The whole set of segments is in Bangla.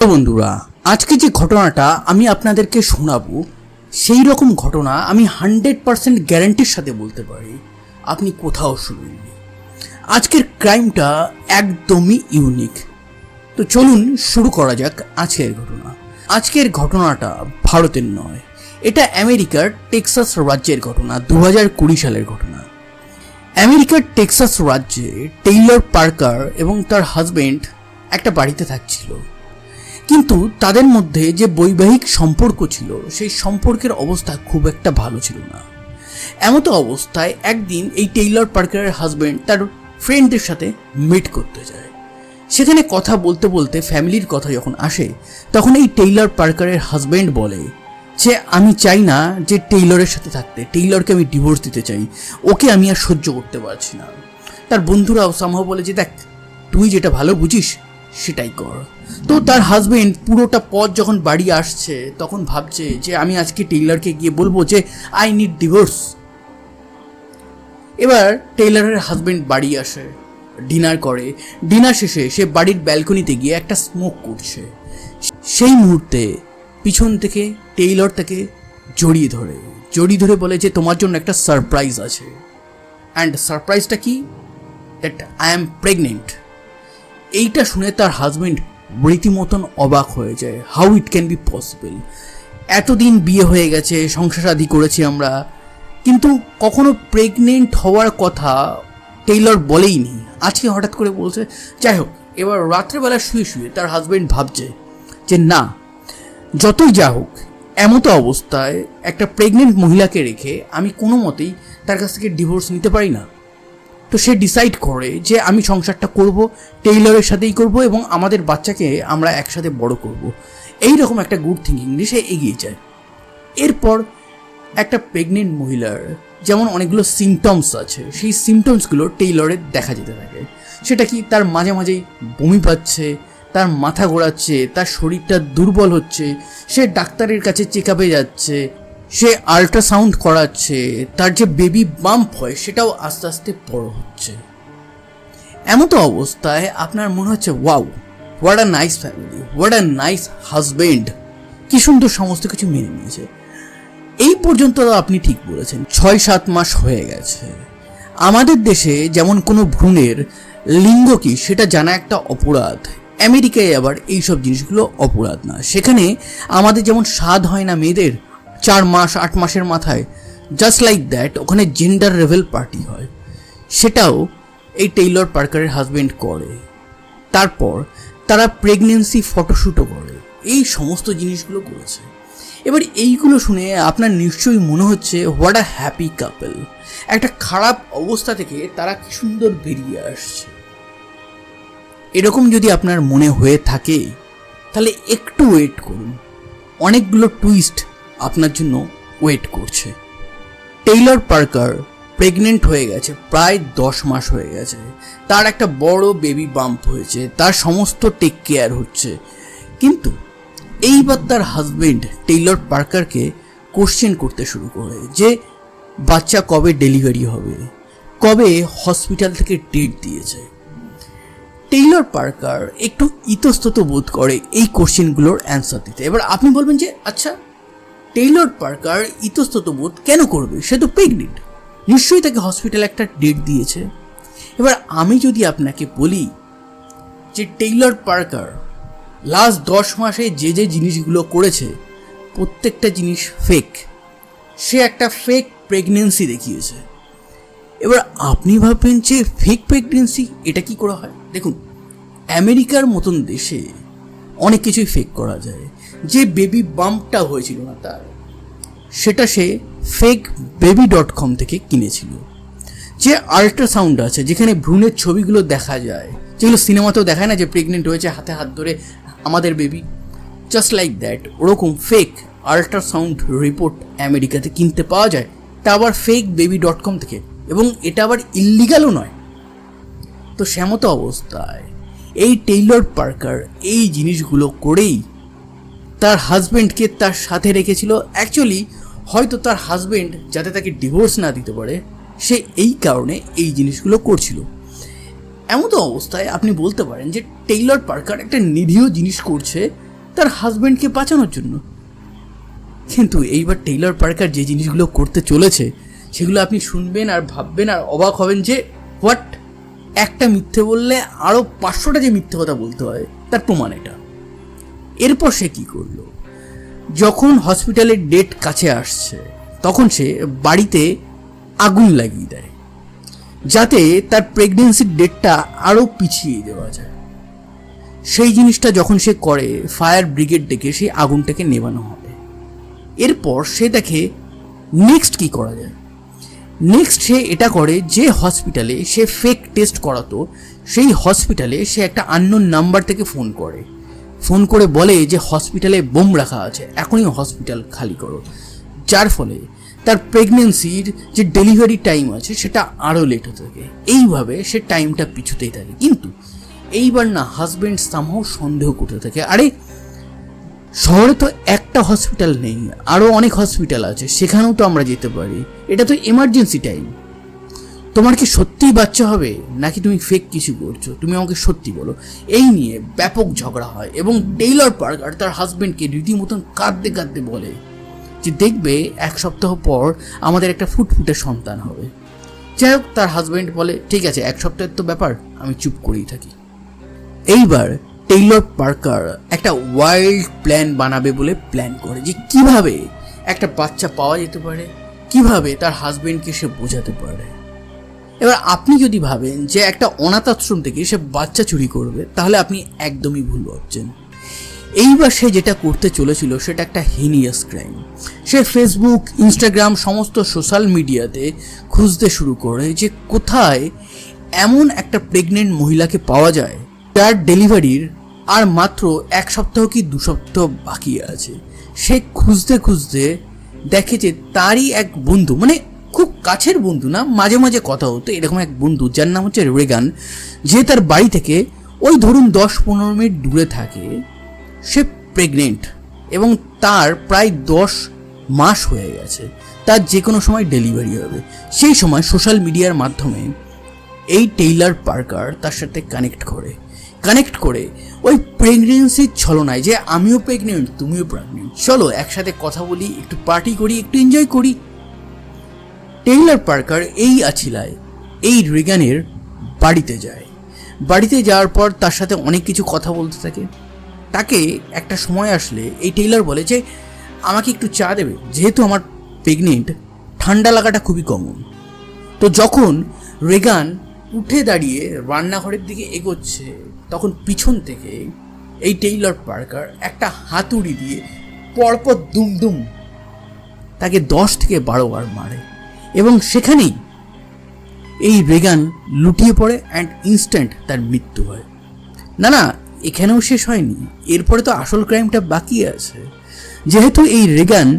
তো বন্ধুরা, আজকে যে ঘটনাটা আমি আপনাদেরকে শোনাবো, সেই রকম ঘটনা আমি হান্ড্রেড পার্সেন্ট গ্যারান্টির সাথে বলতে পারি, আপনি কোথাও শুনবেননি আজকের ক্রাইমটা একদমই ইউনিক। তো চলুন শুরু করা যাক আজকের ঘটনা। আজকের ঘটনাটা ভারতের নয়, এটা আমেরিকার টেক্সাস রাজ্যের ঘটনা দু কুড়ি সালের ঘটনা। আমেরিকার টেক্সাস রাজ্যে টেইলর পার্কার এবং তার হাজবেন্ড একটা বাড়িতে থাকছিল। কিন্তু তাদের মধ্যে যে বৈবাহিক সম্পর্ক ছিল, সেই সম্পর্কের অবস্থা খুব একটা ভালো ছিল না। এমতো অবস্থায় একদিন এই টেইলর পার্কারের হাজবেন্ড তার ফ্রেন্ডদের সাথে মিট করতে যায়। সেখানে কথা বলতে বলতে ফ্যামিলির কথা যখন আসে, তখন এই টেইলর পার্কারের হাজবেন্ড বলে, যে আমি চাই না যে টেইলরের সাথে থাকতে, টেইলরকে আমি ডিভোর্স দিতে চাই, ওকে আমি আর সহ্য করতে পারছি না। তার বন্ধুরাও সামহ বলে যে, দেখ, তুই যেটা ভালো বুঝিস, সেটাই কর। তো তার হাজবেন্ড পুরোটা পথ যখন বাড়ি আসছে, তখন ভাবছে যে আমি আজকে টেইলরকে গিয়ে বলব যে আই নিড ডিভোর্স এবার টেইলরের হাজবেন্ড বাড়ি আসে ডিনার করে। ডিনার শেষে সে বাড়ির ব্যালকনিতে গিয়ে একটা স্মোক করছে। সেই মুহূর্তে পিছন থেকে টেইলর তাকে জড়িয়ে ধরে। জড়িয়ে ধরে বলে যে, তোমার জন্য একটা সারপ্রাইজ আছে। অ্যান্ড সারপ্রাইজটা কি? দ্যাট আই অ্যাম প্রেগনেন্ট এইটা শুনে তার হাজবেন্ড রীতিমতন অবাক হয়ে যায়। How it can be possible এতদিন বিয়ে হয়ে গেছে, সংসার আদি করেছি আমরা। কিন্তু কখনো প্রেগনেন্ট হওয়ার কথা টেইলর বলেই নি আজকে হঠাৎ করে বলছে, যাই হোক, এবার রাত্রেবেলা শুয়ে শুয়ে তার হাজবেন্ড ভাবছে যে, না, যতই যা হোক, এমতো অবস্থায় একটা প্রেগনেন্ট মহিলাকে রেখে আমি কোনো মতেই তার কাছ থেকে ডিভোর্স নিতে পারি না। তো সে ডিসাইড করে যে আমি সংসারটা করব টেইলরের সাথেই করব এবং আমাদের বাচ্চাকে আমরা একসাথে বড় করব। এই রকম একটা গুড থিঙ্কিং নিয়ে সে এগিয়ে যায়। এরপর একটা প্রেগনেন্ট মহিলার যেমন অনেকগুলো সিমটমস আছে, সেই সিমটমসগুলো টেইলরের দেখা যেতে থাকে। সেটা কি তার মাঝে মাঝেই বমি পাচ্ছে, তার মাথা ঘোরাচ্ছে, তার শরীরটা দুর্বল হচ্ছে, সে ডাক্তারের কাছে চেক আপে যাচ্ছে সে আল্ট্রাসাউন্ড করাচ্ছে, তার যে বেবি বাম্প হয়, সেটাও আস্তে আস্তে বড় হচ্ছে। এমতো অবস্থায় আপনার মনে হচ্ছে wow what a nice family what a nice husband কি সুন্দর সমস্ত কিছু মেনে নিয়েছে। এই পর্যন্ত আপনি ঠিক বলেছেন ছয় সাত মাস হয়ে গেছে। আমাদের দেশে যেমন কোনো ভ্রূণের লিঙ্গ কি, সেটা জানা একটা অপরাধ। আমেরিকায় আবার এইসব জিনিসগুলো অপরাধ না। সেখানে আমাদের যেমন স্বাদ হয় না মেয়েদের চার মাস, আট মাসের মাথায়। জাস্ট লাইক দ্যাট ওখানে জেন্ডার রেভেল পার্টি হয়। সেটাও এই টেইলর পার্কারের হাজবেন্ড করে। তারপর তারা প্রেগনেন্সি ফটোশ্যুটও করে। এই সমস্ত জিনিসগুলো করেছে। এবার এইগুলো শুনে আপনার নিশ্চয়ই মনে হচ্ছে হোয়াট আ হ্যাপি কাপল একটা খারাপ অবস্থা থেকে তারা কি সুন্দর বেরিয়ে আসছে। এরকম যদি আপনার মনে হয়ে থাকে, তাহলে একটু ওয়েট করুন। অনেকগুলো টুইস্ট আপনার জন্য ওয়েট করছে। টেইলর পার্কার প্রেগনেন্ট হয়ে গেছে, প্রায় দশ মাস হয়ে গেছে। তার একটা বড় বেবি বাম্প হয়েছে, তার সমস্ত টেক কেয়ার হচ্ছে। কিন্তু এইবার তার হাজবেন্ড টেইলর পার্কারকে কোশ্চেন করতে শুরু করে যে, বাচ্চা কবে ডেলিভারি হবে? কবে হসপিটাল থেকে ডেট দিয়েছে? টেইলর পার্কার একটু ইতস্তত বোধ করে এই কোশ্চেনগুলোর অ্যান্সার দিতে। এবার আপনি বলবেন যে আচ্ছা টেইলর পার্কার ইতস্তত বোধ কেন করবে? সে তো প্রেগনেন্ট নিশ্চয়ই তাকে হসপিটালে একটা ডেট দিয়েছে। এবার আমি যদি আপনাকে বলি যে টেইলর পার্কার লাস্ট দশ মাসে যে যে জিনিসগুলো করেছে, প্রত্যেকটা জিনিস ফেক সে একটা ফেক প্রেগনেন্সি দেখিয়েছে। এবার আপনি ভাববেন যে ফেক প্রেগনেন্সি এটা কি করা হয়? দেখুন, আমেরিকার মতন দেশে অনেক কিছুই ফেক করা যায়। যে বেবি বাম্পটা হয়েছিল না তার, সেটা সে ফেক বেবি ডট কম থেকে কিনেছিল। যে আল্ট্রাসাউন্ড আছে, যেখানে ভ্রূণের ছবিগুলো দেখা যায়, যেগুলো সিনেমাতেও দেখায় না যে প্রেগনেন্ট হয়েছে, হাতে হাত ধরে আমাদের বেবি জাস্ট লাইক দ্যাট ওরকম ফেক আল্ট্রাসাউন্ড রিপোর্ট আমেরিকাতে কিনতে পাওয়া যায়, তা আবার ফেক বেবি ডট কম থেকে। এবং এটা আবার ইল্লিগালও নয়। তো সেমতো অবস্থায়, এই টেইলর পার্কার এই জিনিসগুলো করেই তার হাজবেন্ডকে তার সাথে রেখেছিল। অ্যাকচুয়ালি হয়তো তার হাজবেন্ড যাতে তাকে ডিভোর্স না দিতে পারে, সে এই কারণে এই জিনিসগুলো করছিল। এমতো অবস্থায় আপনি বলতে পারেন যে টেইলর পার্কার একটা নিরীহ জিনিস করছে তার হাজব্যান্ডকে বাঁচানোর জন্য। কিন্তু এইবার টেইলর পার্কার যে জিনিসগুলো করতে চলেছে, সেগুলো আপনি শুনবেন আর ভাববেন আর অবাক হবেন যে হোয়াট একটা মিথ্যে বললে আরও পাঁচশোটা যে মিথ্যে কথা বলতে হয়, তার প্রমাণ এটা। এরপর সে কি করল? যখন হসপিটালের ডেট কাছে আসছে, তখন সে বাড়িতে আগুন লাগিয়ে দেয়, যাতে তার প্রেগনেন্সির ডেটটা আরও পিছিয়ে দেওয়া যায়। সেই জিনিসটা যখন সে করে ফায়ার ব্রিগেড ডেকে সেই আগুনটাকে নেভানো হবে। এরপর সে দেখে নেক্সট কি করা যায়? নেক্সট সে এটা করে যে হসপিটালে সে ফেক টেস্ট করাতো, সেই হসপিটালে সে একটা আননোন নাম্বার থেকে ফোন করে। ফোন করে বলে যে হসপিটালে বোম রাখা আছে, এখনই হসপিটাল খালি করো। যার ফলে তার প্রেগনেন্সির যে ডেলিভারি টাইম আছে, সেটা আরও লেট হতে থাকে। এইভাবে সে টাইমটা পিছুতেই থাকে। কিন্তু এইবার না হাজব্যান্ড সামহাও সন্দেহ করতে থাকে, আরে শহরে তো একটা হসপিটাল নেই আরও অনেক হসপিটাল আছে, সেখানেও তো আমরা যেতে পারি। এটা তো এমার্জেন্সি টাইম তোমার কি সত্যিই বাচ্চা হবে? নাকি তুমি ফেক কিছু করছ? তুমি আমাকে সত্যি বলো। এই নিয়ে ব্যাপক ঝগড়া হয় এবং টেইলর পার্কার তার হাজবেন্ডকে রীতিমতন কাঁদতে কাঁদতে বলে যে দেখবে, এক সপ্তাহ পর আমাদের একটা ফুটফুটে সন্তান হবে। যাই হোক, তার হাজবেন্ড বলে, ঠিক আছে, এক সপ্তাহের তো ব্যাপার, আমি চুপ করেই থাকি। এইবার টেইলর পার্কার একটা ওয়াইল্ড প্ল্যান বানাবে বলে প্ল্যান করে যে কীভাবে একটা বাচ্চা পাওয়া যেতে পারে, কীভাবে তার হাজবেন্ডকে সে বোঝাতে পারে। এবার আপনি যদি ভাবেন যে একটা অনাথ আশ্রম থেকে সে বাচ্চা চুরি করবে, তাহলে আপনি একদমই ভুল ভাবছেন। এইবার সে যেটা করতে চলেছিল, সেটা একটা হিনিয়াস ক্রাইম সে ফেসবুক ইনস্টাগ্রাম সমস্ত সোশ্যাল মিডিয়াতে খুঁজতে শুরু করে যে কোথায় এমন একটা প্রেগনেন্ট মহিলাকে পাওয়া যায়, যার ডেলিভারির আর মাত্র এক সপ্তাহ কি দু সপ্তাহ বাকি আছে। সে খুঁজতে খুঁজতে দেখে যে তারই এক বন্ধু মানে কাছের বন্ধু না, মাঝে মাঝে কথা হতো, এরকম এক বন্ধু যার নাম হচ্ছে রেগান, যে তার বাড়ি থেকে ওই ধরুন দশ পনেরো মিনিট দূরে থাকে, সে প্রেগনেন্ট এবং তার প্রায় দশ মাস হয়ে গেছে, তার যে কোনো সময় ডেলিভারি হবে। সেই সময় সোশ্যাল মিডিয়ার মাধ্যমে এই টেইলার পার্কার তার সাথে কানেক্ট করে। কানেক্ট করে ওই প্রেগনেন্সির ছলনায় যে, আমিও প্রেগনেন্ট তুমিও প্রেগনেন্ট চলো, একসাথে কথা বলি, একটু পার্টি করি, একটু এনজয় করি টেইলার পার্কার এই আছিলায়, এই রিগানের বাড়িতে যায়। বাড়িতে যাওয়ার পর তার সাথে অনেক কিছু কথা বলতে থাকে। তাকে একটা সময় আসলে এই টেইলার বলে যে, আমাকে একটু চা দেবে, যেহেতু আমার প্রেগনেন্ট ঠান্ডা লাগাটা খুবই কমন তো যখন রেগান উঠে দাঁড়িয়ে রান্নাঘরের দিকে এগোচ্ছে, তখন পিছন থেকে এই টেইলর পার্কার একটা হাতুড়ি দিয়ে পরপর দুম দুম তাকে দশ থেকে বারো বার মারে। এবং সেখানেই এই রেগান লুটিয়ে পড়ে অ্যান্ড ইনস্ট্যান্ট তার মৃত্যু হয়। না না, এখানেও শেষ হয়নি। এরপরে তো আসল ক্রাইমটা বাকি আছে। যেহেতু এই রেগান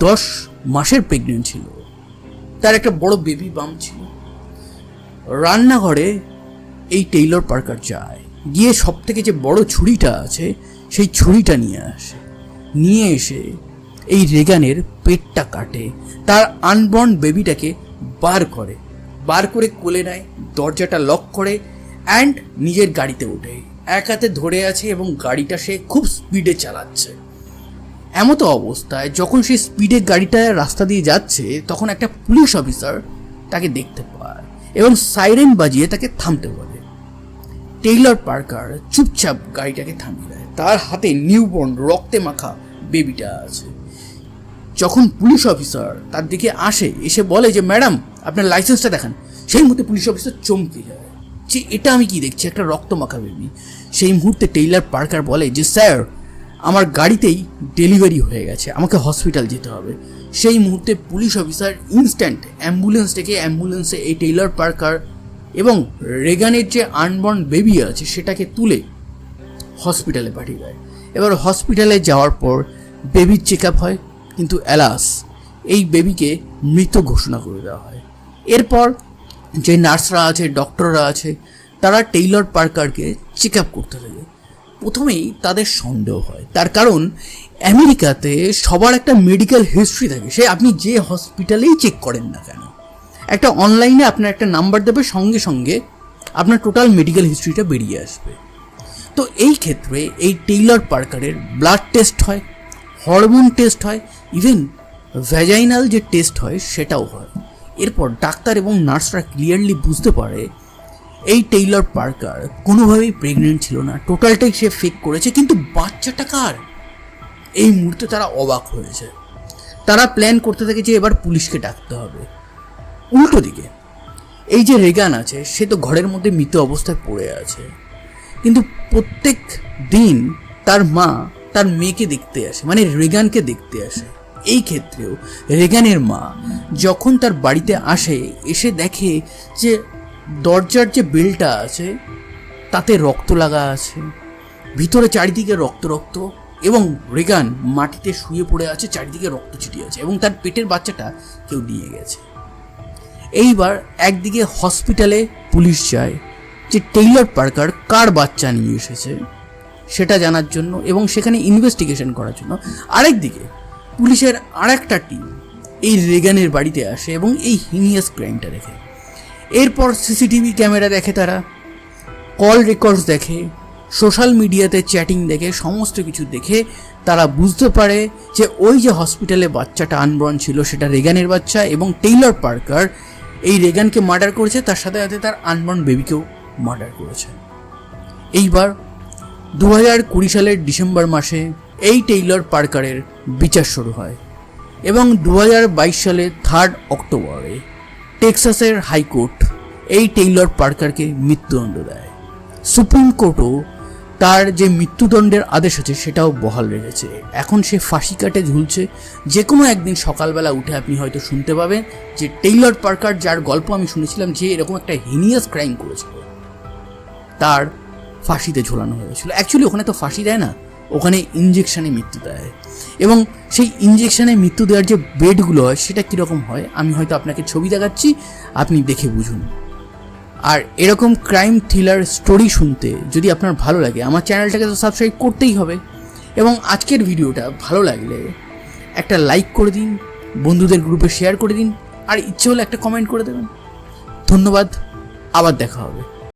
দশ মাসের প্রেগনেন্ট ছিল। তার একটা বড় বেবি বাম ছিল। রান্নাঘরে এই টেইলর পার্কার যায়। গিয়ে সব থেকে যে বড় ছুরিটা আছে, সেই ছুরিটা নিয়ে আসে। নিয়ে এসে এই রেগানের পেটটা কাটে। তার আনবর্ন বেবিটাকে বার করে। বার করে কোলে নেয়, দরজাটা লক করে অ্যান্ড নিজের গাড়িতে ওঠে। এক হাতে ধরে আছে এবং গাড়িটা সে খুব স্পিডে চালাচ্ছে। এমতো অবস্থায় যখন সে স্পিডে গাড়িটা রাস্তা দিয়ে যাচ্ছে, তখন একটা পুলিশ অফিসার তাকে দেখতে পায় এবং সাইরেন বাজিয়ে তাকে থামতে বলে। টেইলর পার্কার চুপচাপ গাড়িটাকে থামিয়ে দেয়। তার হাতে নিউবর্ন রক্তে মাখা বেবিটা আছে। যখন পুলিশ অফিসার তার দিকে আসে, এসে বলে যে, ম্যাডাম, আপনার লাইসেন্সটা দেখান। সেই মুহূর্তে পুলিশ অফিসার চমকে যায়। যে, এটা আমি কি দেখছি? একটা রক্ত মাখা বেবি। সেই মুহূর্তে টেইলার পার্কার বলে যে, স্যার, আমার গাড়িতেই ডেলিভারি হয়ে গেছে। আমাকে হসপিটাল যেতে হবে। সেই মুহূর্তে পুলিশ অফিসার ইনস্ট্যান্ট অ্যাম্বুলেন্স থেকে অ্যাম্বুলেন্সে এই টেইলার পার্কার এবং রেগানের যে আনবর্ন বেবি আছে, সেটাকে তুলে হসপিটালে পাঠিয়ে দেয়। এবার হসপিটালে যাওয়ার পর বেবির চেক আপ হয়। কিন্তু অ্যালাস এই বেবিকে মৃত ঘোষণা করে দেওয়া হয়। এরপর যে নার্সরা আছে, ডক্টররা আছে, তারা টেইলর পার্কারকে চেক আপ করতে থাকে। প্রথমেই তাদের সন্দেহ হয়। তার কারণ, আমেরিকাতে সবার একটা মেডিকেল হিস্ট্রি থাকে। সে আপনি যে হসপিটালেই চেক করেন না কেন, একটা অনলাইনে আপনার একটা নাম্বার দেবে, সঙ্গে সঙ্গে আপনার টোটাল মেডিকেল হিস্ট্রিটা বেরিয়ে আসবে। তো এই ক্ষেত্রে এই টেইলর পার্কারের ব্লাড টেস্ট হয়। হরমোন টেস্ট হয় ইভেন ভ্যাজাইনাল যে টেস্ট হয় সেটাও হয়। এরপর ডাক্তার এবং নার্সরা ক্লিয়ারলি বুঝতে পারে এই টেইলর পার্কার কোনোভাবেই প্রেগনেন্ট ছিল না। টোটালটাই সে ফেক করেছে, কিন্তু বাচ্চাটা কার? এই মুহূর্তে তারা অবাক হয়েছে। তারা প্ল্যান করতে থাকে যে এবার পুলিশকে ডাকতে হবে। উল্টো দিকে, এই যে রেগান আছে, সে তো ঘরের মধ্যে মৃত অবস্থায় পড়ে আছে। কিন্তু প্রত্যেক দিন তার মা তার মেয়েকে দেখতে আসে মানে রেগানকে দেখতে আসে। এই ক্ষেত্রেও রেগানের মা যখন তার বাড়িতে আসে, এসে দেখে যে দরজার যে বেলটা আছে, তাতে রক্ত লাগা আছে। ভিতরে চারিদিকে রক্ত রক্ত এবং রেগান মাটিতে শুয়ে পড়ে আছে, চারিদিকে রক্ত ছিটিয়ে আছে এবং তার পেটের বাচ্চাটা কেউ নিয়ে গেছে। এইবার একদিকে হসপিটালে পুলিশ যায় যে টেইলর পার্কার কার বাচ্চা নিয়ে এসেছে। সেটা জানার জন্য এবং সেখানে ইনভেস্টিগেশন করার জন্য। আরেকদিকে পুলিশের আরেকটা টিম এই রেগানের বাড়িতে আসে এবং এই হিনিয়াস ক্রাইমটা দেখে। এরপর সিসিটিভি ক্যামেরা দেখে তারা কল রেকর্ডস দেখে সোশ্যাল মিডিয়াতে চ্যাটিং দেখে, সমস্ত কিছু দেখে তারা বুঝতে পারে যে ওই যে হসপিটালে বাচ্চাটা আনবর্ন ছিল সেটা রেগানের বাচ্চা এবং টেইলর পার্কার এই রেগানকে মার্ডার করেছে, তার সাথে সাথে তার আনবর্ন বেবিকেও মার্ডার করেছে। এইবার দু কুড়ি সালের ডিসেম্বর মাসে এই টেইলর পার্কারের বিচার শুরু হয় এবং দু হাজার বাইশ সালে থার্ড অক্টোবরে টেক্সাসের হাইকোর্ট এই টেইলর পার্কারকে মৃত্যুদণ্ড দেয়। সুপ্রিম কোর্টও তার যে মৃত্যুদণ্ডের আদেশ আছে সেটাও বহাল রেখেছে। এখন সে ফাঁসি কাটে ঝুলছে। যে কোনো একদিন সকালবেলা উঠে আপনি হয়তো শুনতে পাবেন যে টেইলর পার্কার যার গল্প আমি শুনেছিলাম যে এরকম একটা হিনিয়াস ক্রাইম করেছিল। তার ফাঁসিতে ঝোলানো হয়েছিল অ্যাকচুয়ালি ওখানে তো ফাঁসি দেয় না, ওখানে ইঞ্জেকশানে মৃত্যু দেয়। এবং সেই ইঞ্জেকশানে মৃত্যু দেওয়ার যে বেডগুলো হয়, সেটা কীরকম হয়? আমি হয়তো আপনাকে ছবি দেখাচ্ছি, আপনি দেখে বুঝুন। আর এরকম ক্রাইম থ্রিলার স্টোরি শুনতে যদি আপনার ভালো লাগে, আমার চ্যানেলটাকে তো সাবস্ক্রাইব করতেই হবে। এবং আজকের ভিডিওটা ভালো লাগলে একটা লাইক করে দিন, বন্ধুদের গ্রুপে শেয়ার করে দিন, আর ইচ্ছে হলে একটা কমেন্ট করে দেবেন। ধন্যবাদ, আবার দেখা হবে।